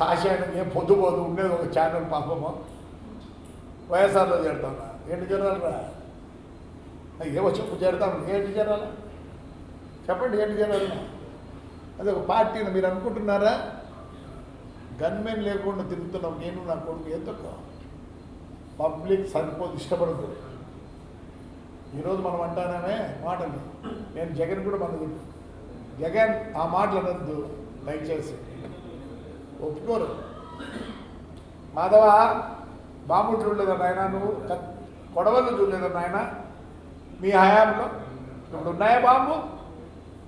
రాశాను ఏం పొద్దు పోదు ఉండేది ఒక ఛానల్ పాపము వైఎస్ఆర్లో చేరుతాను ఏంటి చేరాలరా ఏమో చెప్పు చేరుతాను ఏంటి జనాలు చెప్పండి ఏంటి జనాలు అది ఒక పార్టీని మీరు అనుకుంటున్నారా గన్మెన్ లేకుండా తిరుగుతున్నాం నేను నా కొడుకు ఎందుకు? పబ్లిక్ సరిపోదు ఇష్టపడదు. ఈరోజు మనం అంటానే మాటలు. నేను జగన్ కూడా మనకు జగన్ ఆ మాటలు అనద్దు. దయచేసి ఒప్పుకోరు. మాధవ బాంబు చూడలేదన్న ఆయన నువ్వు? కొడవలు చూడలేదన్న ఆయన మీ హయాంలో? ఇప్పుడు ఉన్నాయా బాంబు?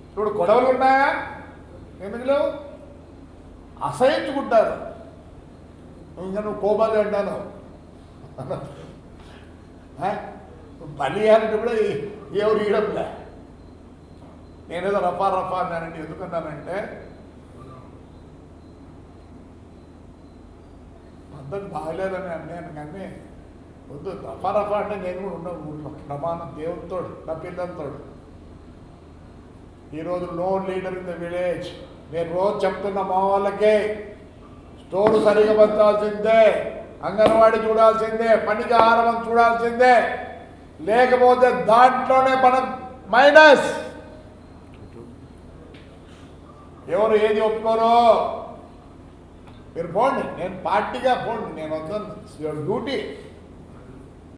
ఇప్పుడు కొడవలు ఉన్నాయా? ఎందుకు లేవు? అసహించుకుంటారు. ఇంకా నువ్వు కోపాలు అంటాను. బలి అంటే కూడా ఎవరు ఇవ్వడంలే నేనేదో రఫా రఫా అన్నానండి ఎందుకన్నానంటే పద్ధతి బాగలేదని అన్నాను కానీ వద్దు రఫా రఫా అంటే నేను కూడా ఉన్న ఊళ్ళో ప్రమాణం దేవునితోడు నా పిల్లలతోడు. ఈరోజు no leader in the village నేను రోజు చెప్తున్న మా వాళ్ళకే స్టోర్ సరిగా పంచాల్సిందే అంగన్వాడీ చూడాల్సిందే పనికి ఆహారం చూడాల్సిందే. లేకపోతే దాంట్లోనే మనం మైనస్ ఎవరు ఏది ఒప్పుకోరు? మీరు పోండి నేను పార్టీగా పోండి నేను వద్దాను డ్యూటీ